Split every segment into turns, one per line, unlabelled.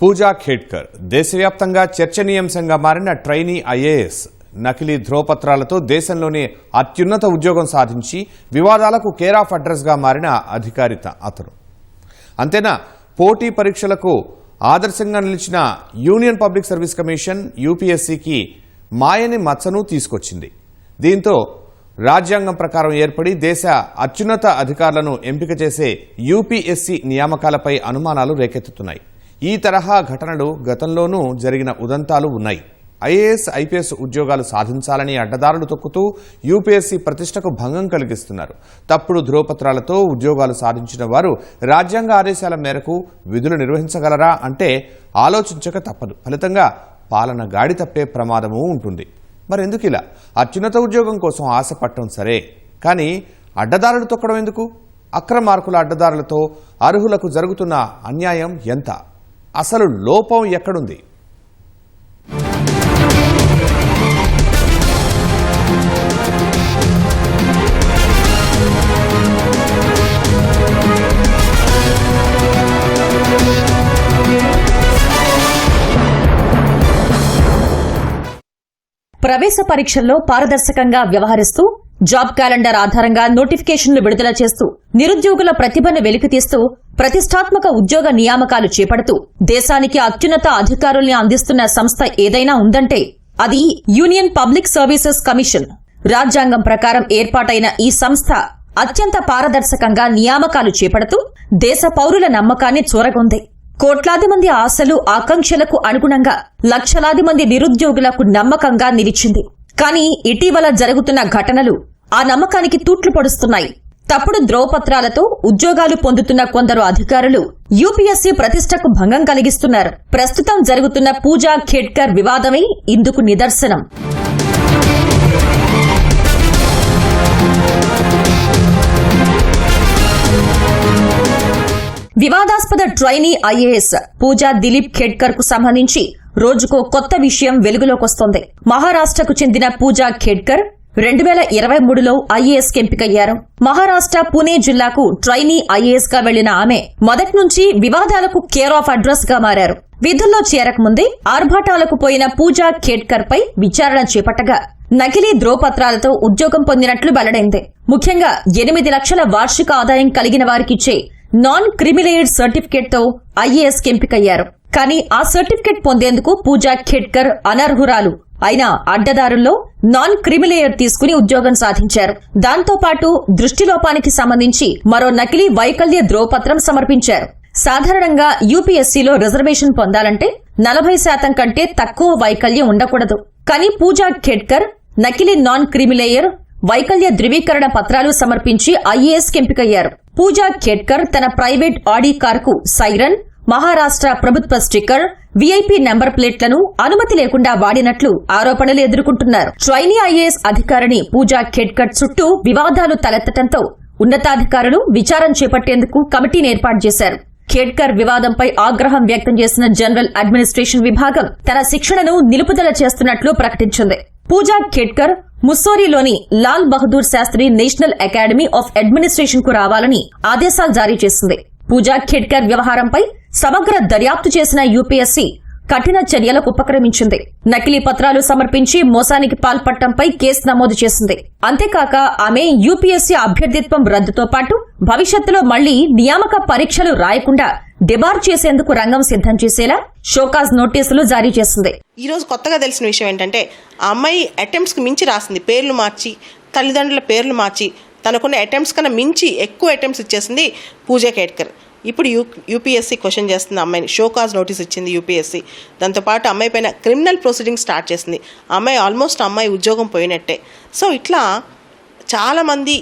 పూజా ఖేడ్కర్ దేశవ్యాప్తంగా చర్చనీయాంశంగా మారిన ట్రైనీ ఐఏఎస్ నకిలీ ధ్రువపత్రాలతో దేశంలోనే అత్యున్నత ఉద్యోగం సాధించి వివాదాలకు కేర్ ఆఫ్ అడ్రస్గా మారిన అధికారిత అతను. అంతేనా? పోటీ పరీక్షలకు ఆదర్శంగా నిలిచిన యూనియన్ పబ్లిక్ సర్వీస్ కమిషన్ యూపీఎస్సీకి మాయని మచ్చను తీసుకొచ్చింది. దీంతో రాజ్యాంగం ప్రకారం ఏర్పడి దేశ అత్యున్నత అధికారులను ఎంపిక చేసే యూపీఎస్సీ నియామకాలపై అనుమానాలు రేకెత్తుతున్నాయి. ఈ తరహా ఘటనలు గతంలోనూ జరిగిన ఉదంతాలు ఉన్నాయి. ఐఏఎస్ ఐపీఎస్ ఉద్యోగాలు సాధించాలని అడ్డదారులు తొక్కుతూ యూపీఎస్సీ ప్రతిష్టకు భంగం కలిగిస్తున్నారు. తప్పుడు ధ్రువపత్రాలతో ఉద్యోగాలు సాధించిన వారు రాజ్యాంగ ఆదేశాల మేరకు విధులు నిర్వహించగలరా అంటే ఆలోచించక తప్పదు. ఫలితంగా పాలన గాడి తప్పే ప్రమాదమూ ఉంటుంది. మరెందుకు ఇలా? అత్యున్నత ఉద్యోగం కోసం ఆశపడటం సరే. కానీ అడ్డదారులు తొక్కడం ఎందుకు? అక్రమార్కుల అడ్డదారులతో అర్హులకు జరుగుతున్న అన్యాయం ఎంత? అసలు లోపం ఎక్కడుంది?
ప్రవేశ పరీక్షల్లో పారదర్శకంగా వ్యవహరిస్తూ జాబ్ క్యాలెండర్ ఆధారంగా నోటిఫికేషన్లు విడుదల చేస్తూ నిరుద్యోగుల ప్రతిభను వెలికితీస్తూ ప్రతిష్టాత్మక ఉద్యోగ నియామకాలు చేపడుతూ దేశానికి అత్యున్నత అధికారుల్ని అందిస్తున్న సంస్థ ఏదైనా ఉందంటే అది యూనియన్ పబ్లిక్ సర్వీసెస్ కమిషన్. రాజ్యాంగం ప్రకారం ఏర్పాటైన ఈ సంస్థ అత్యంత పారదర్శకంగా నియామకాలు చేపడుతూ దేశ పౌరుల నమ్మకాన్ని చూరగొంది. కోట్లాది మంది ఆశలు ఆకాంక్షలకు అనుగుణంగా లక్షలాది మంది నిరుద్యోగులకు నమ్మకంగా నిలిచింది. కానీ ఇటీవల జరుగుతున్న ఘటనలు ఆ నమ్మకానికి తూట్లు పొడుస్తున్నాయి. తప్పుడు ధ్రువపత్రాలతో ఉద్యోగాలు పొందుతున్న కొందరు అధికారులు యూపీఎస్సీ ప్రతిష్టకు భంగం కలిగిస్తున్నారు. ప్రస్తుతం జరుగుతున్న పూజా ఖేడ్కర్ వివాదమే ఇందుకు నిదర్శనం. వివాదాస్పద ట్రైనీ ఐఏఎస్ పూజా దిలీప్ ఖేడ్కర్కు సంబంధించి రోజుకో కొత్త విషయం వెలుగులోకొస్తోంది. మహారాష్ట్రకు చెందిన పూజా ఖేడ్కర్ రెండు వేల ఇరవై మూడులో ఐఏఎస్ ఎంపికయ్యారు మహారాష్ట్ర పుణే జిల్లాకు ట్రైనీ ఐఏఎస్గా వెళ్ళిన ఆమె మొదటి నుంచి వివాదాలకు కేర్ ఆఫ్ అడ్రస్గా మారారు. విధుల్లో చేరకముందే ఆర్భాటాలకు పోయిన పూజా ఖేడ్కర్ పై విచారణ చేపట్టగా నకిలీ ధ్రువపత్రాలతో ఉద్యోగం పొందినట్లు వెల్లడైంది. ముఖ్యంగా ఎనిమిది లక్షల వార్షిక ఆదాయం కలిగిన వారికిచ్చే నాన్ క్రిమిలేయర్ సర్టిఫికేట్తో ఐఏఎస్ ఎంపికయ్యారు. కానీ ఆ సర్టిఫికేట్ పొందేందుకు పూజా ఖేడ్కర్ అనర్హురాలు. అయినా అడ్డదారుల్లో నాన్ క్రిమిలేయర్ తీసుకుని ఉద్యోగం సాధించారు. దాంతో పాటు దృష్టిలోపానికి సంబంధించి మరో నకిలీ వైకల్య ధ్రువపత్రం సమర్పించారు. సాధారణంగా యూపీఎస్సీలో రిజర్వేషన్ పొందాలంటే నలభై శాతం కంటే తక్కువ వైకల్యం ఉండకూడదు. కానీ పూజా ఖేడ్కర్ నకిలీ నాన్ క్రిమిలేయర్ వైకల్య ధృవీకరణ పత్రాలు సమర్పించి ఐఏఎస్ ఎంపికయ్యారు. పూజా ఖేడ్కర్ తన ప్రైవేట్ ఆడి కారుకు సైరన్ మహారాష్ట్ర ప్రభుత్వ స్టిక్కర్ వీఐపీ నెంబర్ ప్లేట్లను అనుమతి లేకుండా వాడినట్లు ఆరోపణలు ఎదుర్కొంటున్నారు. ట్రైనీ ఐఏఎస్ అధికారిని పూజా ఖేడ్కర్ చుట్టూ వివాదాలు తలెత్తడంతో ఉన్నతాధికారులు విచారం చేపట్టేందుకు కమిటీని ఏర్పాటు చేశారు. ఖేడ్కర్ వివాదంపై ఆగ్రహం వ్యక్తం చేసిన జనరల్ అడ్మినిస్ట్రేషన్ విభాగం తన శిక్షణను నిలుపుదల చేస్తున్నట్లు ప్రకటించింది. పూజా Khedkar ముస్సోరీలోని Lal Bahadur Shastri national academy of అడ్మినిస్ట్రేషన్కు రావాలని ఆదేశాలు జారీ చేసింది. పూజా ఖేడ్కర్ వ్యవహారంపై సమగ్ర దర్యాప్తు చేసిన యూపీఎస్సీ కఠిన చర్యలకు ఉపక్రమించింది. నకిలీ పత్రాలు సమర్పించి మోసానికి పాల్పడటంపై కేసు నమోదు చేసింది. అంతేకాక ఆమె యూపీఎస్సీ అభ్యర్థిత్వం రద్దుతో పాటు భవిష్యత్తులో మళ్ళీ నియామక పరీక్షలు రాయకుండా డిబార్ చేసేందుకు రంగం సిద్ధం చేసేలా షోకాజ్ నోటీసులు జారీ చేసింది.
ఈ రోజు కొత్తగా తెలిసిన విషయం ఏంటంటే ఆ అమ్మాయి అటెంప్ట్స్కి మించి రాసింది. పేర్లు మార్చి తల్లిదండ్రుల పేర్లు మార్చి తనకున్న అటెంప్ట్స్ కన్నా మించి ఎక్కువ అటెంప్ట్స్ ఇచ్చేసింది పూజా కేట్కర్. ఇప్పుడు యూ యూపీఎస్సీ క్వశ్చన్ చేస్తుంది. అమ్మాయిని అమ్మాయిని షోకాజ్ నోటీస్ ఇచ్చింది యూపీఎస్సీ దాంతోపాటు అమ్మాయి పైన క్రిమినల్ ప్రొసీడింగ్ స్టార్ట్ చేసింది. అమ్మాయి ఆల్మోస్ట్ అమ్మాయి ఉద్యోగం పోయినట్టే. సో ఇట్లా చాలామంది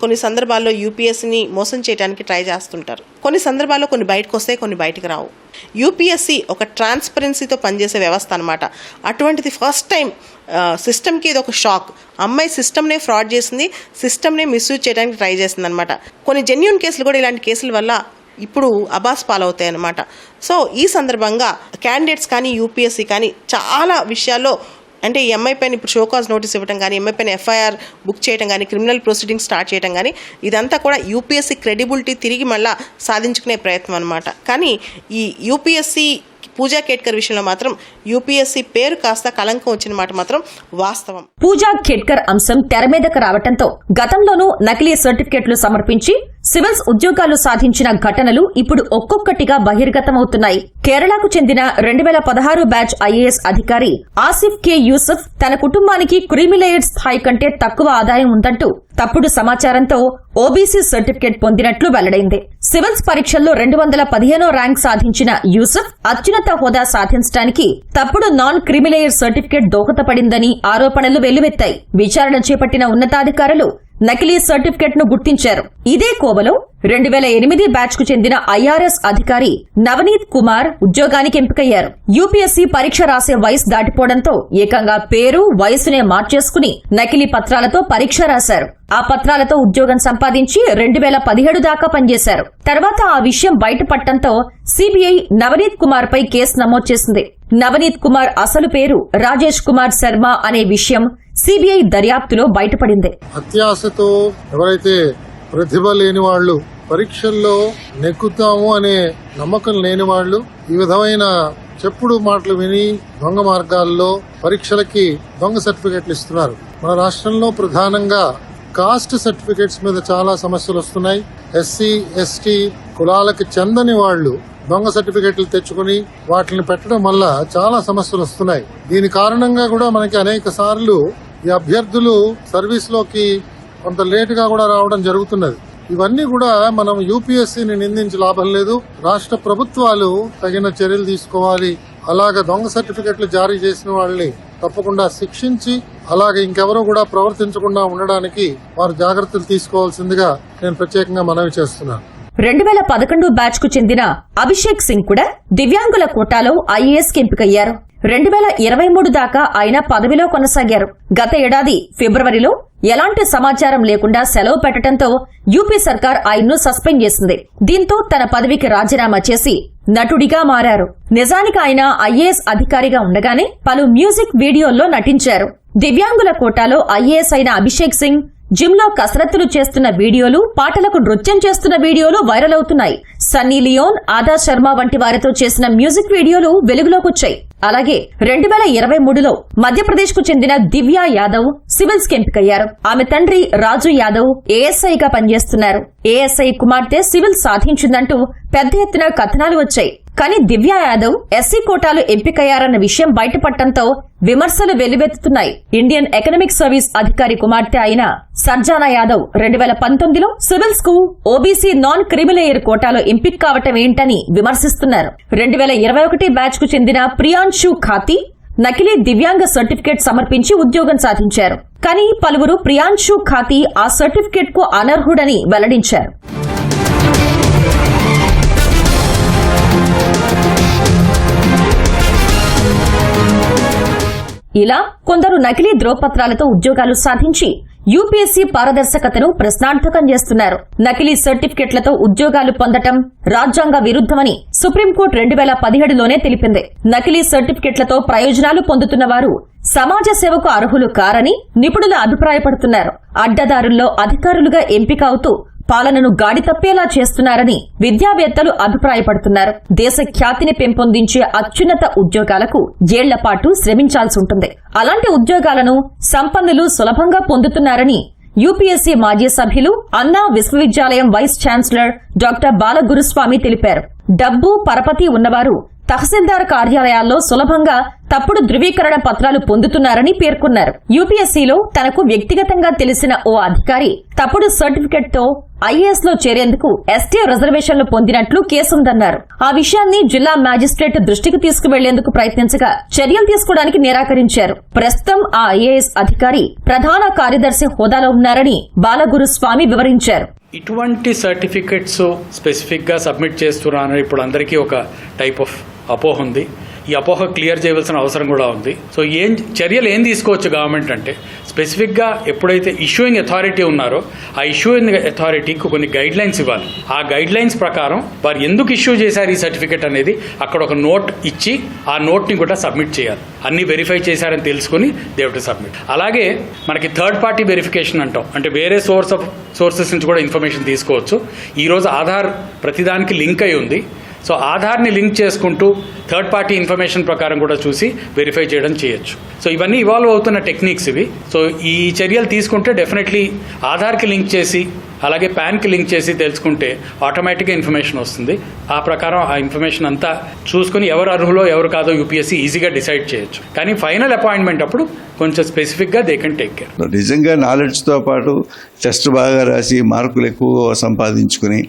కొన్ని సందర్భాల్లో యూపీఎస్సీని మోసం చేయడానికి ట్రై చేస్తుంటారు. కొన్ని సందర్భాల్లో కొన్ని బయటకు వస్తాయి కొన్ని బయటకు రావు. యూపీఎస్సీ ఒక ట్రాన్స్పరెన్సీతో పనిచేసే వ్యవస్థ అనమాట అటువంటిది ఫస్ట్ టైం సిస్టమ్కి ఇది ఒక షాక్ అమ్మాయి సిస్టమ్నే ఫ్రాడ్ చేసింది సిస్టమ్నే మిస్యూజ్ చేయడానికి ట్రై చేసింది అనమాట కొన్ని జెన్యున్ కేసులు కూడా ఇలాంటి కేసుల వల్ల ఇప్పుడు అబాస్ పాలవుతాయి అనమాట సో ఈ సందర్భంగా క్యాండిడేట్స్ కానీ యూపీఎస్సీ కానీ చాలా విషయాల్లో అంటే ఈ ఎంఐ పైన ఇప్పుడు షోకాజ్ నోటీస్ ఇవ్వడం కానీ ఎంఐ పైన ఎఫ్ఐఆర్ బుక్ చేయడం కానీ క్రిమినల్ ప్రొసీడింగ్ స్టార్ట్ చేయడం కానీ ఇదంతా కూడా యూపీఎస్సీ క్రెడిబిలిటీ తిరిగి మళ్ళా సాధించుకునే ప్రయత్నం అనమాట కానీ ఈ యూపీఎస్సీ పూజా కేట్కర్ విషయంలో మాత్రం యూపీఎస్సీ పేరు కాస్త కలంకం వచ్చిన మాట మాత్రం వాస్తవం.
పూజా కేట్కర్ అంశం తెర మీదకు రావటంతో గతంలోనూ నకిలీ సర్టిఫికెట్లు సమర్పించి సివిల్స్ ఉద్యోగాలు సాధించిన ఘటనలు ఇప్పుడు ఒక్కొక్కటిగా బహిర్గతమవుతున్నాయి. కేరళకు చెందిన రెండు వేల పదహారు బ్యాచ్ ఐఏఎస్ అధికారి ఆసిఫ్ కె యూసుఫ్ తన కుటుంబానికి క్రిమిలేయర్ స్థాయి కంటే తక్కువ ఆదాయం ఉందంటూ తప్పుడు సమాచారంతో ఓబీసీ సర్టిఫికేట్ పొందినట్లు వెల్లడైంది. సివిల్స్ పరీక్షల్లో రెండు వందల పదిహేనో ర్యాంక్ సాధించిన యూసఫ్ అత్యున్నత హోదా సాధించడానికి తప్పుడు నాన్ క్రిమిలేయర్ సర్టిఫికేట్ దోహదపడిందని ఆరోపణలు వెల్లువెత్తాయి. విచారణ చేపట్టిన ఉన్నతాధికారులు నకిలీ సర్టిఫికెట్ను గుర్తించారు. ఇదే కోవలో రెండు వేల ఎనిమిది బ్యాచ్కు చెందిన ఐఆర్ఎస్ అధికారి నవనీత్ కుమార్ ఉద్యోగానికి ఎంపికయ్యారు. యూపీఎస్సీ పరీక్ష రాసే వయసు దాటిపోవడంతో ఏకంగా పేరు వయసునే మార్చేసుకుని నకిలీ పత్రాలతో పరీక్ష రాశారు. ఆ పత్రాలతో ఉద్యోగం సంపాదించి రెండు వేల పదిహేడు దాకా పనిచేశారు. తర్వాత ఆ విషయం బయటపడటంతో సిబిఐ నవనీత్ కుమార్ పై కేసు నమోదు చేసింది. నవనీత్ కుమార్ అసలు పేరు రాజేష్ కుమార్ శర్మ అనే విషయం సిబిఐ దర్యాప్తులో బయటపడింది.
అత్యాశతో ఎవరైతే ప్రతిభ లేని వాళ్ళు పరీక్షల్లో నెక్కుతాము అనే నమ్మకం లేని వాళ్ళు ఈ విధమైన చెప్పుడు మాటలు విని దొంగ మార్గాల్లో పరీక్షలకి దొంగ సర్టిఫికెట్లు ఇస్తున్నారు. మన రాష్ట్రంలో ప్రధానంగా కాస్ట్ సర్టిఫికెట్స్ మీద చాలా సమస్యలు వస్తున్నాయి. ఎస్సీ ఎస్టీ కులాలకు చెందని వాళ్ళు దొంగ సర్టిఫికెట్లు తెచ్చుకుని వాటిని పెట్టడం వల్ల చాలా సమస్యలు వస్తున్నాయి. దీని కారణంగా కూడా మనకి అనేక సార్లు ఈ అభ్యర్థులు సర్వీస్లోకి కొంత లేటుగా కూడా రావడం జరుగుతున్నది. ఇవన్నీ కూడా మనం యూపీఎస్సీని నిందించి లాభం లేదు. రాష్ట్ర ప్రభుత్వాలు తగిన చర్యలు తీసుకోవాలి. అలాగ దొంగ సర్టిఫికెట్లు జారీ చేసిన వాళ్ళని తప్పకుండా శిక్షించి అలాగే ఇంకెవరూ కూడా ప్రవర్తించకుండా ఉండడానికి వారు జాగ్రత్తలు తీసుకోవాల్సిందిగా నేను ప్రత్యేకంగా మనవి చేస్తున్నాను.
రెండు వేల పదకొండు బ్యాచ్కు చెందిన అభిషేక్ సింగ్ కూడా దివ్యాంగుల కోటాలో ఐఏఎస్కి ఎంపికయ్యారు. రెండు వేల ఇరవై మూడు దాకా ఆయన పదవిలో కొనసాగారు. గత ఏడాది ఫిబ్రవరిలో ఎలాంటి సమాచారం లేకుండా సెలవు పెట్టడంతో యూపీ సర్కార్ ఆయన్ను సస్పెండ్ చేసింది. దీంతో తన పదవికి రాజీనామా చేసి నటుడిగా మారారు. నిజానికి ఆయన ఐఏఎస్ అధికారిగా ఉండగానే పలు మ్యూజిక్ వీడియోల్లో నటించారు. దివ్యాంగుల కోటాలో ఐఏఎస్ అయిన అభిషేక్ సింగ్ జిమ్లో కసరత్తులు చేస్తున్న వీడియోలు పాటలకు నృత్యం చేస్తున్న వీడియోలు వైరల్ అవుతున్నాయి. సన్నీ లియోన్ ఆదా శర్మ వంటి వారితో చేసిన మ్యూజిక్ వీడియోలు వెలుగులోకొచ్చాయి. అలాగే రెండు వేల ఇరవై మూడులో మధ్యప్రదేశ్కు చెందిన దివ్య యాదవ్ సివిల్స్కి ఎంపికయ్యారు ఆమె తండ్రి రాజు యాదవ్ ఏఎస్ఐగా పనిచేస్తున్నారు. ఏఎస్ఐ కుమార్తె సివిల్ సాధించిందంటూ పెద్ద ఎత్తున కథనాలు వచ్చాయి. కానీ దివ్యా యాదవ్ ఎస్సీ కోటాలు ఎంపికయ్యారన్న విషయం బయటపడటంతో విమర్శలు వెల్లువెత్తుతున్నాయి. ఇండియన్ ఎకనామిక్ సర్వీస్ అధికారి కుమార్తె అయిన సర్జానా యాదవ్ రెండు వేల పంతొమ్మిదిలో సివిల్స్కు ఓబీసీ నాన్ క్రిమిలేయర్ కోటాలో ఎంపిక కావటం ఏంటని విమర్శిస్తున్నారు. రెండు వేల ఇరవై ఒకటి బ్యాచ్కు చెందిన ప్రియాంశు ఖాతి నకిలీ దివ్యాంగ సర్టిఫికేట్ సమర్పించి ఉద్యోగం సాధించారు. కానీ పలువురు ప్రియాంశు ఖాతి ఆ సర్టిఫికేట్కు అనర్హుడని వెల్లడించారు. ఇలా కొందరు నకిలీ ధ్రువపత్రాలతో ఉద్యోగాలు సాధించి యూపీఎస్సీ పారదర్శకతను ప్రశ్నార్థకం చేస్తున్నారు. నకిలీ సర్టిఫికెట్లతో ఉద్యోగాలు పొందటం రాజ్యాంగ విరుద్ధమని సుప్రీంకోర్టు రెండు వేల పదిహేడులోనే తెలిపింది. నకిలీ సర్టిఫికెట్లతో ప్రయోజనాలు పొందుతున్న వారు సమాజ సేవకు అర్హులు కారని నిపుణులు అభిప్రాయపడుతున్నారు. అడ్డదారుల్లో అధికారులుగా ఎంపిక అవుతూ పాలనను గాడి తప్పేలా చేస్తున్నారని విద్యావేత్తలు అభిప్రాయపడుతున్నారు. దేశ ఖ్యాతిని పెంపొందించే అత్యున్నత ఉద్యోగాలకు ఏళ్ళపాటు శ్రమించాల్సి ఉంటుంది. అలాంటి ఉద్యోగాలను సంపన్నులు సులభంగా పొందుతున్నారని యూపీఎస్సీ మాజీ సభ్యులు అన్నా విశ్వవిద్యాలయం వైస్ ఛాన్సలర్ డాక్టర్ బాలగురుస్వామి తెలిపారు. డబ్బు పరపతి ఉన్నవారు తహసీల్దార్ కార్యాలయాల్లో సులభంగా తప్పుడు ధృవీకరణ పత్రాలు పొందుతున్నారని పేర్కొన్నారు. యూపీఎస్సీలో తనకు వ్యక్తిగతంగా తెలిసిన ఓ అధికారి తప్పుడు సర్టిఫికెట్తో ఐఏఎస్లో చేరేందుకు ఎస్టీ రిజర్వేషన్లు పొందినట్లు కేసుందన్నారు. ఆ విషయాన్ని జిల్లా మ్యాజిస్ట్రేట్ దృష్టికి తీసుకువెళ్ళేందుకు ప్రయత్నించగా చర్యలు తీసుకోవడానికి నిరాకరించారు. ప్రస్తుతం ఆ ఐఏఎస్ అధికారి ప్రధాన కార్యదర్శి హోదాలో ఉన్నారని బాలగురుస్వామి వివరించారు.
ఇటువంటి సర్టిఫికెట్స్ స్పెసిఫిక్గా సబ్మిట్ చేస్తున్నారని ఇప్పుడు అందరికీ ఒక టైప్ ఆఫ్ అపోహ ఉంది. ఈ అపోహ క్లియర్ చేయవలసిన అవసరం కూడా ఉంది. సో ఏం చర్యలు ఏం తీసుకోవచ్చు గవర్నమెంట్ అంటే స్పెసిఫిక్గా ఎప్పుడైతే ఇష్యూయింగ్ అథారిటీ ఉన్నారో ఆ ఇష్యూయింగ్ అథారిటీకి కొన్ని గైడ్ లైన్స్ ఇవ్వాలి. ఆ గైడ్ లైన్స్ ప్రకారం వారు ఎందుకు ఇష్యూ చేశారు ఈ సర్టిఫికెట్ అనేది అక్కడ ఒక నోట్ ఇచ్చి ఆ నోట్ని కూడా సబ్మిట్ చేయాలి. అన్ని వెరిఫై చేశారని తెలుసుకుని దేవ్ టు సబ్మిట్. అలాగే మనకి థర్డ్ పార్టీ వెరిఫికేషన్ అంటాం. అంటే వేరే సోర్స్ ఆఫ్ సోర్సెస్ నుంచి కూడా ఇన్ఫర్మేషన్ తీసుకోవచ్చు. ఈరోజు ఆధార్ ప్రతిదానికి లింక్ అయి ఉంది. సో ఆధార్ని లింక్ చేసుకుంటూ థర్డ్ పార్టీ ఇన్ఫర్మేషన్ ప్రకారం కూడా చూసి వెరిఫై చేయడం చేయొచ్చు. సో ఇవన్నీ ఇవాల్వ్ అవుతున్న టెక్నిక్స్ ఇవి. సో ఈ చర్యలు తీసుకుంటే డెఫినెట్లీ ఆధార్కి లింక్ చేసి అలాగే ప్యాన్కి లింక్ చేసి తెలుసుకుంటే ఆటోమేటిక్గా ఇన్ఫర్మేషన్ వస్తుంది. ఆ ప్రకారం ఆ ఇన్ఫర్మేషన్ అంతా చూసుకొని ఎవరు అర్హులో ఎవరు కాదో యూపీఎస్సీ ఈజీగా డిసైడ్ చేయొచ్చు. కానీ ఫైనల్ అపాయింట్మెంట్ అప్పుడు కొంచెం స్పెసిఫిక్గా దే కెన్ టేక్ కేర్
నిజంగా నాలెడ్జ్తో పాటు టెస్ట్ బాగా రాసి మార్కులు ఎక్కువ సంపాదించుకుని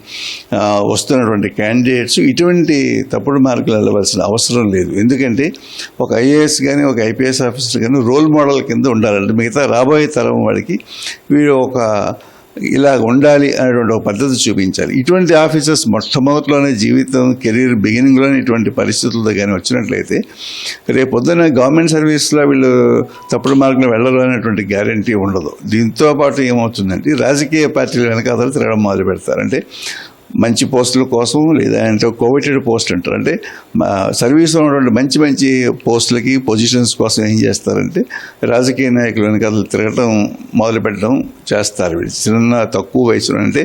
వస్తున్నటువంటి క్యాండిడేట్స్ ఇటువంటి తప్పుడు మార్కులు వెళ్ళవలసిన అవసరం లేదు. ఎందుకంటే ఒక ఐఏఎస్ కానీ ఒక ఐపీఎస్ ఆఫీసర్ కానీ రోల్ మోడల్ కింద ఉండాలంటే మిగతా రాబోయే తరం వాడికి వీడు ఒక ఇలా ఉండాలి అనేటువంటి ఒక పద్ధతి చూపించాలి. ఇటువంటి ఆఫీసర్స్ మొట్టమొదటిలోనే జీవితం కెరీర్ బిగినింగ్లోనే ఇటువంటి పరిస్థితులతో కానీ వచ్చినట్లయితే రేపు పొద్దున గవర్నమెంట్ సర్వీస్లో వీళ్ళు తప్పుడు మార్గంలో వెళ్ళరు అనేటువంటి గ్యారంటీ ఉండదు. దీంతో పాటు ఏమవుతుందంటే రాజకీయ పార్టీలు వెనకాతలు తిరగడం మొదలు పెడతారు అంటే మంచి పోస్టుల కోసం లేదా అంటే కోవిటెడ్ పోస్ట్ అంటారు. అంటే మా సర్వీస్లో ఉన్నటువంటి మంచి మంచి పోస్టులకి పొజిషన్స్ కోసం ఏం చేస్తారంటే రాజకీయ నాయకులు వెనకాల తిరగటం మొదలుపెట్టడం చేస్తారు వీళ్ళు. చిన్న తక్కువ వయసులో అంటే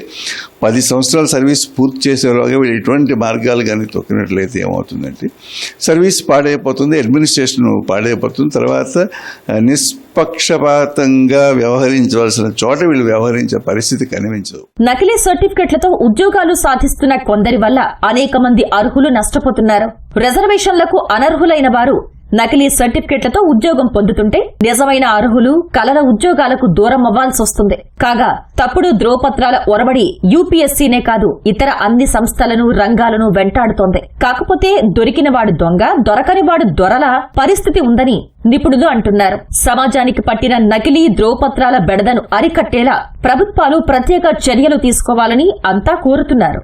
పది సంవత్సరాల సర్వీస్ పూర్తి చేసేలాగా వీళ్ళు ఇటువంటి మార్గాలు కానీ తొక్కినట్లయితే ఏమవుతుందంటే సర్వీస్ పాడైపోతుంది అడ్మినిస్ట్రేషన్ పాడైపోతుంది తర్వాత నిస్ నిష్పక్షపాతంగా వ్యవహరించవలసిన చోట వీళ్ళు వ్యవహరించే పరిస్థితి కనిపించదు.
నకిలీ సర్టిఫికెట్లతో ఉద్యోగాలు సాధిస్తున్న కొందరి వల్ల అనేక మంది అర్హులు నష్టపోతున్నారు. రిజర్వేషన్లకు అనర్హులైన వారు నకిలీ సర్టిఫికెట్లతో ఉద్యోగం పొందుతుంటే నిజమైన అర్హులు కలల ఉద్యోగాలకు దూరం అవ్వాల్సి వస్తుంది. కాగా తప్పుడు ధ్రువపత్రాల ఒరబడి యూపీఎస్సీనే కాదు ఇతర అన్ని సంస్థలను రంగాలను వెంటాడుతోంది. కాకపోతే దొరికిన వాడు దొంగ దొరకని వాడు దొరల పరిస్థితి ఉందని నిపుణులు అంటున్నారు. సమాజానికి పట్టిన నకిలీ ధ్రువపత్రాల బెడదను అరికట్టేలా ప్రభుత్వాలు ప్రత్యేక చర్యలు తీసుకోవాలని అంతా కోరుతున్నారు.